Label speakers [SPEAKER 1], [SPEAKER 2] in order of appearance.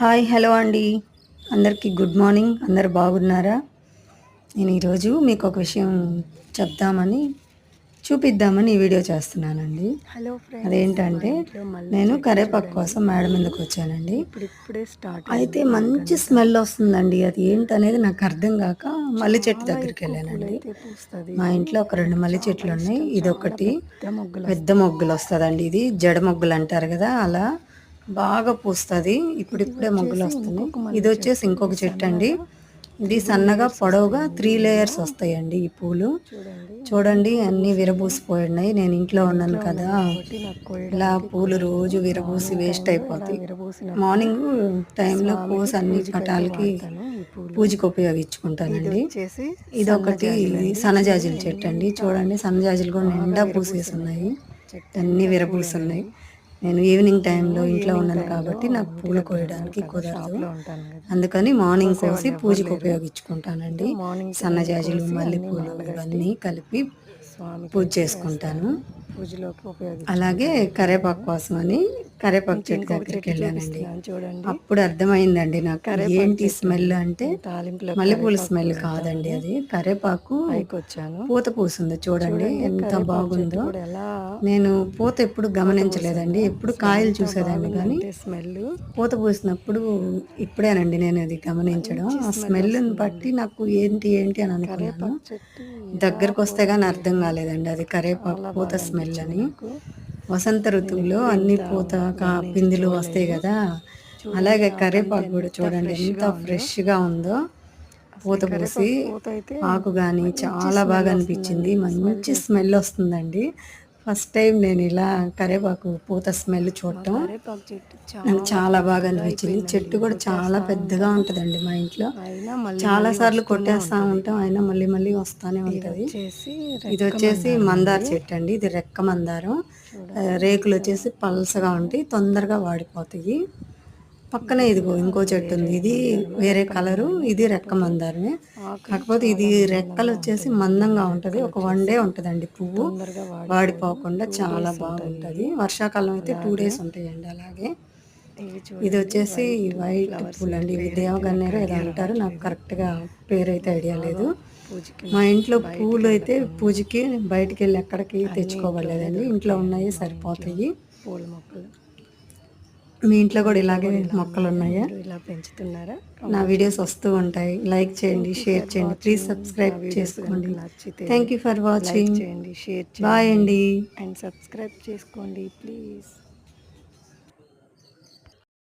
[SPEAKER 1] Hi hello అండి. అందరికీ good morning. అందరు బాగున్నారా? నేను ఈరోజు మీకు ఒక విషయం చెప్దామని చూపిద్దామని ఈ వీడియో చేస్తున్నానండి.
[SPEAKER 2] హలో
[SPEAKER 1] అదేంటంటే నేను కరేపాకు కోసం మేడం ఎందుకు వచ్చానండి.
[SPEAKER 2] ఇప్పుడే స్టార్ట్
[SPEAKER 1] అయితే మంచి స్మెల్ వస్తుందండి. అది ఏంటనేది నాకు అర్థం కాక మల్లి చెట్టు దగ్గరికి వెళ్ళానండి. మా ఇంట్లో ఒక రెండు మల్లి చెట్లు ఉన్నాయి. ఇది ఒకటి పెద్ద మొగ్గులు వస్తుందండి. ఇది జడ మొగ్గులు అంటారు కదా అలా బాగా పూస్తుంది. ఇప్పుడిప్పుడే మొగ్గులు వస్తుంది ఇది వచ్చేసి ఇంకొక చెట్టు అండి. ఇది సన్నగా పొడవుగా త్రీ లేయర్స్ వస్తాయండి ఈ పూలు. చూడండి. అన్నీ విరబూసిపోయినాయి. నేను ఇంట్లో ఉన్నాను కదా. ఇలా పూలు రోజు విరబూసి వేస్ట్ అయిపోతాయి. మార్నింగ్ టైంలో పూస్ అన్ని పటాలకి పూజకు ఉపయోగించుకుంటానండి. ఇది ఒకటి సన్నజాజుల చెట్టు అండి. చూడండి సన్నజాజులు కూడా నిండా పూసేసి ఉన్నాయి అన్నీ విరబూసున్నాయి. నేను ఈవినింగ్ టైంలో ఇంట్లో ఉన్నాను కాబట్టి నాకు పూలు కోయడానికి కుదరదు. అందుకని మార్నింగ్ కోసి పూజకు ఉపయోగించుకుంటానండి. సన్నజాజులు మల్లెపూలు ఇవన్నీ కలిపి పూజ చేసుకుంటాను. పూజలోకి ఉపయోగించి అలాగే కరేపాకు కోసం అని కరేపాకు చెట్టు దగ్గరికి వెళ్ళానండి. చూడండి. అప్పుడు అర్థమైందండి నాకు. ఏంటి స్మెల్ అంటే మల్లెపూల స్మెల్ కాదండి అది. కరేపాకు వచ్చాను పూత పూసింది చూడండి. ఎంత బాగుందో. నేను పూత ఎప్పుడు గమనించలేదండి. ఎప్పుడు కాయలు చూసేదాన్ని కానీ స్మెల్ పూత పూసినప్పుడు ఇప్పుడేనండి నేను అది గమనించడం. ఆ స్మెల్ని బట్టి నాకు ఏంటి ఏంటి అని అనుకున్నాను. దగ్గరకు వస్తే కానీ అర్థం కాలేదండి అది కరేపాకు పూత స్మెల్ అని. వసంత ఋతువులో అన్ని పూత కా పిందులు వస్తాయి కదా? అలాగే కరేపాకు కూడా చూడండి ఎంత ఫ్రెష్గా ఉందో. పూత పూసి ఆకు కానీ చాలా బాగా అనిపించింది. మంచి స్మెల్ వస్తుందండి. ఫస్ట్ టైం నేను ఇలా కరేపాకు పూత స్మెల్ చూడటం. నాకు చాలా బాగా అనిపించింది. చెట్టు కూడా చాలా పెద్దగా ఉంటుందండి మా ఇంట్లో. చాలా సార్లు కొట్టేస్తా ఉంటాం అయినా మళ్ళీ మళ్ళీ వస్తానే ఉంటుంది. ఇది వచ్చేసి మందార చెట్టు అండి ఇది రెక్క మందారం. రేకులు వచ్చేసి పల్సగా ఉంటాయి తొందరగా వాడిపోతాయి. పక్కనే ఇదిగో ఇంకో చెట్టు ఉంది. ఇది వేరే కలరు ఇది రెక్క మందారమే. కాకపోతే ఇది రెక్కలు వచ్చేసి మందంగా ఉంటుంది. ఒక వన్ డే ఉంటుందండి పువ్వు. వాడిపోకుండా చాలా బాగుంటుంది. వర్షాకాలం అయితే టూ డేస్ ఉంటాయండి అలాగే. ఇది వచ్చేసి వైట్ పూలు అండి. ఇవి దేవగన్నేరు ఏదో అంటారు. నాకు కరెక్ట్గా పేరు అయితే ఐడియా లేదు. మా ఇంట్లో పూలు అయితే పూజకి బయటికి వెళ్ళి ఎక్కడికి తెచ్చుకోవలేదండి. ఇంట్లో ఉన్నాయి సరిపోతాయి. పూల మొక్కలు. మీ ఇంట్లో కూడా ఇలాగే మొక్కలు ఉన్నాయా ఇలా పెంచుతున్నారా? నా వీడియోస్ వస్తూ ఉంటాయి. లైక్ చేయండి షేర్ చేయండి. ప్లీజ్ సబ్స్క్రైబ్ చేసుకోండి. థ్యాంక్ యూ ఫర్ వాచింగ్ చేయండి షేర్ బాయ్ అండి. అండ్ సబ్స్క్రైబ్ చేసుకోండి ప్లీజ్